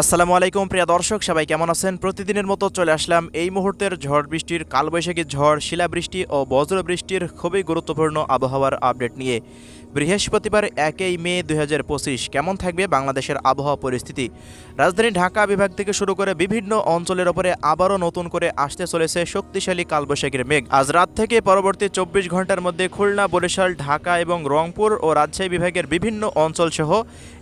আসসালামু আলাইকুম, প্রিয় দর্শক, সবাই কেমন আছেন? প্রতিদিনের মতো চলে আসলাম এই মুহূর্তের ঝড় বৃষ্টির, কালবৈশাখী ঝড়, শিলাবৃষ্টি ও বজ্র বৃষ্টির খুবই গুরুত্বপূর্ণ আবহাওয়ার আপডেট নিয়ে। বৃহস্পতিবার একই মে দু হাজার পঁচিশ, কেমন থাকবে বাংলাদেশের আবহাওয়া পরিস্থিতি? রাজধানী ঢাকা বিভাগ থেকে শুরু করে বিভিন্ন অঞ্চলের ওপরে আবারও নতুন করে আসতে চলেছে শক্তিশালী কালবৈশাখীর মেঘ। আজ রাত থেকে পরবর্তী চব্বিশ ঘণ্টার মধ্যে খুলনা, বরিশাল, ঢাকা এবং রংপুর ও রাজশাহী বিভাগের বিভিন্ন অঞ্চল সহ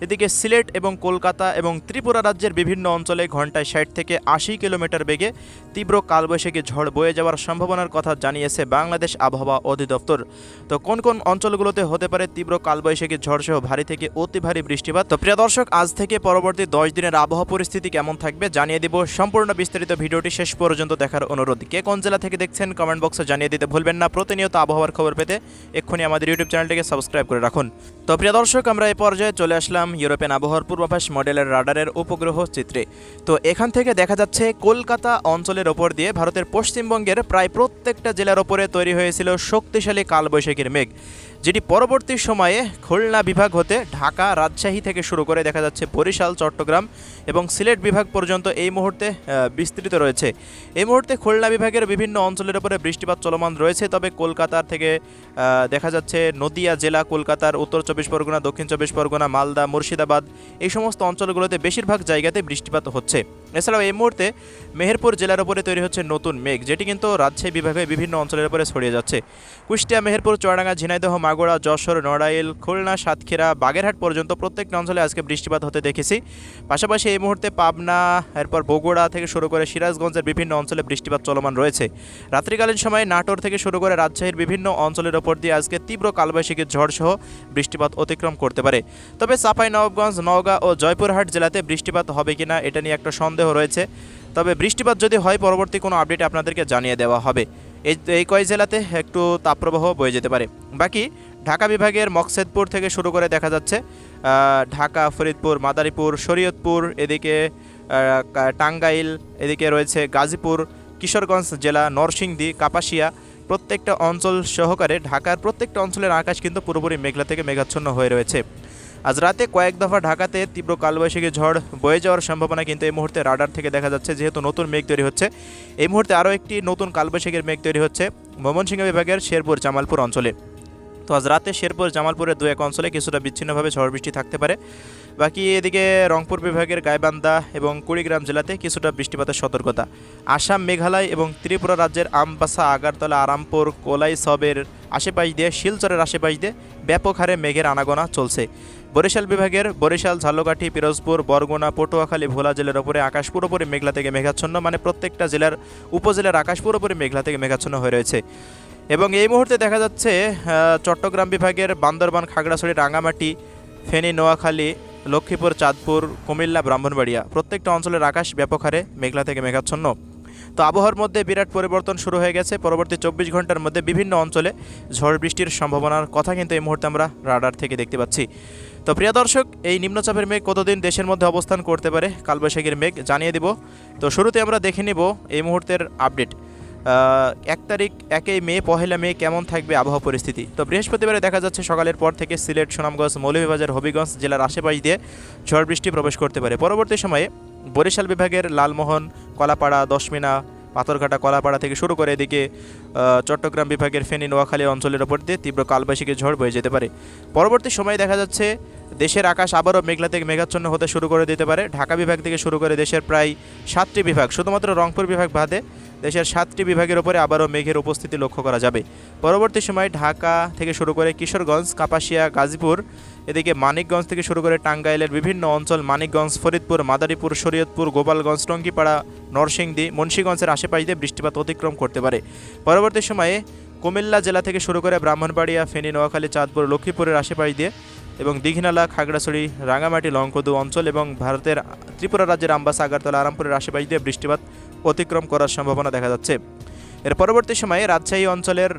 এদিকে সিলেট এবং কলকাতা এবং ত্রিপুরা রাজ্যের বিভিন্ন অঞ্চলে ঘন্টায় ষাট থেকে আশি কিলোমিটার বেগে তীব্র কালবৈশাখী ঝড় বয়ে যাওয়ার সম্ভাবনার কথা জানিয়েছে বাংলাদেশ আবহাওয়া অধিদপ্তর। তো কোন কোন অঞ্চলগুলোতে হতে পারে তীব্র কালবৈশাখী ঝড় সহ ভারী থেকে অতি ভারী বৃষ্টিপাত? তো প্রিয় দর্শক, আজ থেকে পরবর্তী দশ দিনের আবহাওয়া পরিস্থিতি কেমন থাকবে জানিয়ে দিব সম্পূর্ণ বিস্তারিত ভিডিওটি শেষ পর্যন্ত দেখার অনুরোধ। কে কোন জেলা থেকে দেখছেন কমেন্ট বক্সে জানিয়ে দিতে ভুলবেন না। প্রতিনিয়ত আবহাওয়ার খবর পেতে এক্ষুনি আমাদের ইউটিউব চ্যানেলটিকে সাবস্ক্রাইব করে রাখুন। তো প্রিয় দর্শক, আমরা এই পর্যায়ে চলে আসলাম ইউরোপিয়ান আবহাওয়ার পূর্বাভাস মডেলের রাডারের উপগ্রহ চিত্রে। তো এখান থেকে দেখা যাচ্ছে, কলকাতা অঞ্চলের ওপর দিয়ে ভারতের পশ্চিমবঙ্গের প্রায় প্রত্যেকটা জেলার ওপরে তৈরি হয়েছিল শক্তিশালী কালবৈশাখীর মেঘ। যেটি পরবর্তী সময়ে খুলনা বিভাগ হতে ঢাকা রাজশাহী থেকে শুরু করে দেখা যাচ্ছে বরিশাল, চট্টগ্রাম এবং সিলেট বিভাগ পর্যন্ত এই মুহূর্তে বিস্তৃত রয়েছে। এই মুহূর্তে খুলনা বিভাগের বিভিন্ন অঞ্চলের উপরে বৃষ্টিপাত চলমান রয়েছে, তবে কলকাতার থেকে দেখা যাচ্ছে নদিয়া জেলা, কলকাতার উত্তর চব্বিশ পরগনা, দক্ষিণ চব্বিশ পরগনা, মালদা, মুর্শিদাবাদ, এই সমস্ত অঞ্চলগুলোতে বেশিরভাগ জায়গাতে বৃষ্টিপাত হচ্ছে। এছাড়াও এই মুহূর্তে মেহেরপুর জেলার উপরে তৈরি হচ্ছে নতুন মেঘ, যেটি কিন্তু রাজশাহী বিভাগে বিভিন্ন অঞ্চলের উপরে ছড়িয়ে যাচ্ছে। কুষ্টিয়া, মেহেরপুর, চুয়াডাঙ্গা, ঝিনাইদহ, মাগুরা, যশোর, নড়াইল, খুলনা, সাতক্ষীরা, বাগেরহাট পর্যন্ত প্রত্যেকটা অঞ্চলে আজকে বৃষ্টিপাত হতে দেখেছি। পাশাপাশি এই মুহূর্তে পাবনা, এরপর বগুড়া থেকে শুরু করে সিরাজগঞ্জের বিভিন্ন অঞ্চলে বৃষ্টিপাত চলমান রয়েছে। রাত্রিকালীন সময়ে নাটোর থেকে শুরু করে রাজশাহীর বিভিন্ন অঞ্চলের ওপর দিয়ে আজকে তীব্র কালবৈশাখী ঝড় সহ বৃষ্টিপাত অতিক্রম করতে পারে। তবে চাপাই নবাবগঞ্জ নওগাঁ ও জয়পুরহাট জেলাতে বৃষ্টিপাত হবে কিনা, এটা নিয়ে একটা সন্দেহ রয়েছে। তবে বৃষ্টিপাত যদি হয়, পরবর্তী কোনো আপডেট আপনাদেরকে জানিয়ে দেওয়া হবে। এই এই কয় জেলাতে একটু তাপপ্রবাহ বয়ে যেতে পারে। বাকি ঢাকা বিভাগের মকসেদপুর থেকে শুরু করে দেখা যাচ্ছে ঢাকা, ফরিদপুর, মাদারীপুর, শরীয়তপুর, এদিকে টাঙ্গাইল, এদিকে রয়েছে গাজীপুর, কিশোরগঞ্জ জেলা, নরসিংদী, কাপাসিয়া। প্রত্যেকটা অঞ্চল সহকারে ঢাকার প্রত্যেকটা অঞ্চলের আকাশ কিন্তু পুরোপুরি মেঘলা থেকে মেঘাচ্ছন্ন হয়ে রয়েছে। আজ রাতে কয়েক দফা ঢাকাতে তীব্র কালবৈশাখী ঝড় বয়ে যাওয়ার সম্ভাবনা কিন্তু এই মুহূর্তে রাডার থেকে দেখা যাচ্ছে, যেহেতু নতুন মেঘ তৈরি হচ্ছে। এই মুহূর্তে আরও একটি নতুন কালবৈশাখীর মেঘ তৈরি হচ্ছে ময়মনসিংহ বিভাগের শেরপুর, জামালপুর অঞ্চলে। তো আজ রাতে শেরপুর, জামালপুরের দু এক অঞ্চলে কিছুটা বিচ্ছিন্নভাবে ঝড় বৃষ্টি থাকতে পারে। বাকি এদিকে রংপুর বিভাগের গাইবান্ধা এবং কুড়িগ্রাম জেলাতে কিছুটা বৃষ্টিপাতের সতর্কতা। আসাম, মেঘালয় এবং ত্রিপুরা রাজ্যের আমবাসা, আগারতলা, আরামপুর, কোলাই সবের আশেপাশ দিয়ে, শিলচরের আশেপাশ দিয়ে ব্যাপক হারে মেঘের আনাগোনা চলছে। বরিশাল বিভাগের বরিশাল, ঝালকাঠি, পিরোজপুর, বরগুনা, পটুয়াখালী, ভোলা জেলার উপরে আকাশ পুরোপুরি মেঘলা থেকে মেঘাচ্ছন্ন মানে প্রত্যেকটা জেলার উপজেলার আকাশ পুরোপুরি মেঘলা থেকে মেঘাচ্ছন্ন হয়ে রয়েছে। এবং এই মুহূর্তে দেখা যাচ্ছে চট্টগ্রাম বিভাগের বান্দরবান, খাগড়াছড়ি রাঙামাটি ফেনী, নোয়াখালী, লক্ষ্মীপুর, চাঁদপুর, কুমিল্লা, ব্রাহ্মণবাড়িয়া প্রত্যেকটা অঞ্চলের আকাশ ব্যাপক হারে মেঘলা থেকে মেঘাচ্ছন্ন। তো আবহাওয়ার মধ্যে বিরাট পরিবর্তন শুরু হয়ে গেছে। পরবর্তী চব্বিশ ঘণ্টার মধ্যে বিভিন্ন অঞ্চলে ঝড় বৃষ্টির সম্ভাবনার কথা কিন্তু এই মুহূর্তে আমরা রাডার থেকে দেখতে পাচ্ছি। তো প্রিয় দর্শক, এই নিম্নচাপের মেঘ কতদিন দেশের মধ্যে অবস্থান করতে পারে? কালবৈশাখীর মেঘ জানিয়ে দিব। তো শুরুতে আমরা দেখে নিব এই মুহূর্তের আপডেট। এক তারিখ একই মে, পহেলা মে কেমন থাকবে আবহাওয়া পরিস্থিতি? তো বৃহস্পতিবারে দেখা যাচ্ছে সকালের পর থেকে সিলেট, সুনামগঞ্জ, মৌলভীবাজার, হবিগঞ্জ জেলার আশেপাশ দিয়ে ঝড় বৃষ্টি প্রবেশ করতে পারে। পরবর্তী সময়ে বরিশাল বিভাগের লালমোহন, কলাপাড়া, দশমিনা, পাথরঘাটা, কলাপাড়া থেকে শুরু করে এদিকে চট্টগ্রাম বিভাগের ফেনী, নোয়াখালী অঞ্চলের ওপর দিয়ে তীব্র কালবৈশাখী ঝড় বয়ে যেতে পারে। পরবর্তী সময়ে দেখা যাচ্ছে দেশের আকাশ আবারও মেঘলা থেকে মেঘাচ্ছন্ন হতে শুরু করে দিতে পারে। ঢাকা বিভাগ থেকে শুরু করে দেশের প্রায় সাতটি বিভাগ, শুধুমাত্র রংপুর বিভাগ বাদে দেশের সাতটি বিভাগের উপরে আবারও মেঘের উপস্থিতি লক্ষ্য করা যাবে। পরবর্তী সময় ঢাকা থেকে শুরু করে কিশোরগঞ্জ, কাপাসিয়া, গাজীপুর, এদিকে মানিকগঞ্জ থেকে শুরু করে টাঙ্গাইলের বিভিন্ন অঞ্চল মানিকগঞ্জ, ফরিদপুর, মাদারীপুর, শরীয়তপুর, গোপালগঞ্জ, টঙ্গিপাড়া, নরসিংদী, মুন্সীগঞ্জের আশেপাশ দিয়ে বৃষ্টিপাত অতিক্রম করতে পারে। পরবর্তী সময়ে কুমিল্লা জেলা থেকে শুরু করে ব্রাহ্মণবাড়িয়া, ফেনী, নোয়াখালী, চাঁদপুর, লক্ষ্মীপুরের আশেপাশ দিয়ে এবং দীঘিনালা, খাগড়াছড়ি রাঙামাটি লঙ্কদু অঞ্চল এবং ভারতের ত্রিপুরা রাজ্যের আম্বাসা, আগারতলা, আরামপুরের আশেপাশ দিয়ে বৃষ্টিপাত অতিক্রম করার সম্ভাবনা দেখা যাচ্ছে। এর পরবর্তী সময়ে রাজশাহী অঞ্চলের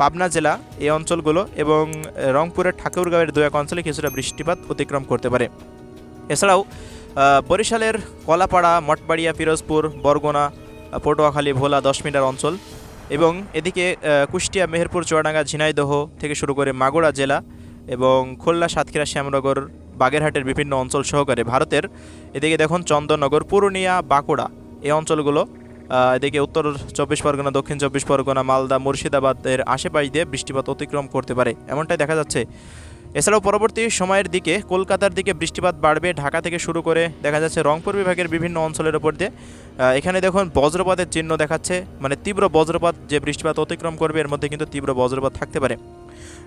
পাবনা জেলা এই অঞ্চলগুলো এবং রংপুরের ঠাকুরগাঁওয়ের দু এক অঞ্চলে কিছুটা বৃষ্টিপাত অতিক্রম করতে পারে। এছাড়াও বরিশালের কলাপাড়া, মঠবাড়িয়া, পিরোজপুর, বরগুনা, পটুয়াখালী, ভোলা, দশ মিটার অঞ্চল এবং এদিকে কুষ্টিয়া, মেহেরপুর, চুয়াডাঙ্গা, ঝিনাইদহ থেকে শুরু করে মাগুরা জেলা এবং খুলনা সাতক্ষীরা শ্যামনগর বাগেরহাটের বিভিন্ন অঞ্চল সহকারে ভারতের। এদিকে দেখুন চন্দননগর, পুরুলিয়া, বাঁকুড়া এই অঞ্চলগুলো এদিকে উত্তর চব্বিশ পরগনা, দক্ষিণ চব্বিশ পরগনা, মালদা, মুর্শিদাবাদের আশেপাশ দিয়ে বৃষ্টিপাত অতিক্রম করতে পারে, এমনটাই দেখা যাচ্ছে। এছাড়াও পরবর্তী সময়ের দিকে কলকাতার দিকে বৃষ্টিপাত বাড়বে, ঢাকা থেকে শুরু করে দেখা যাচ্ছে রংপুর বিভাগের বিভিন্ন অঞ্চলের উপর দিয়ে। এখানে দেখুন বজ্রপাতের চিহ্ন দেখাচ্ছে মানে তীব্র বজ্রপাত যে বৃষ্টিপাত অতিক্রম করবে, এর মধ্যে কিন্তু তীব্র বজ্রপাত থাকতে পারে।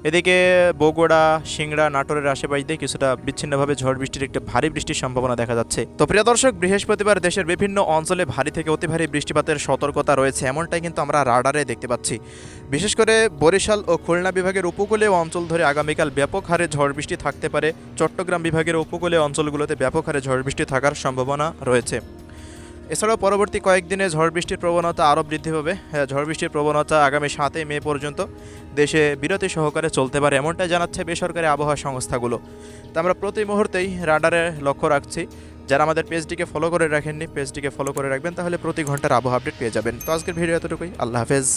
এদিকে বগুড়া, সিংড়া, নাটোরের আশেপাশ দিয়ে কিছুটা বিচ্ছিন্নভাবে ঝড় বৃষ্টির একটি ভারী বৃষ্টির সম্ভাবনা দেখা যাচ্ছে। তো প্রিয় দর্শক, বৃহস্পতিবার দেশের বিভিন্ন অঞ্চলে ভারী থেকে অতি ভারী বৃষ্টিপাতের সতর্কতা রয়েছে, এমনটাই কিন্তু আমরা রাডারে দেখতে পাচ্ছি। বিশেষ করে বরিশাল ও খুলনা বিভাগের উপকূলীয় অঞ্চল ধরে আগামীকাল ব্যাপক হারে ঝড় বৃষ্টি থাকতে পারে। চট্টগ্রাম বিভাগের উপকূলীয় অঞ্চলগুলোতে ব্যাপক হারে ঝড় বৃষ্টি থাকার সম্ভাবনা রয়েছে। এছাড়াও পরবর্তী কয়েকদিনে ঝড় বৃষ্টির প্রবণতা আরও বৃদ্ধি পাবে। হ্যাঁ, ঝড় বৃষ্টির প্রবণতা আগামী সাতই মে পর্যন্ত দেশে বিরতি সহকারে চলতে পারে এমনটাই জানাচ্ছে বেসরকারি আবহাওয়া সংস্থাগুলো। তা আমরা প্রতি মুহূর্তেই রাডারে লক্ষ্য রাখছি। যারা আমাদের পেজটিকে ফলো করে রাখেননি পেজটিকে ফলো করে রাখবেন তাহলে প্রতি ঘণ্টার আবহাওয়া আপডেট পেয়ে যাবেন। তো আজকের ভিডিও এতটুকুই আল্লাহ হাফেজ।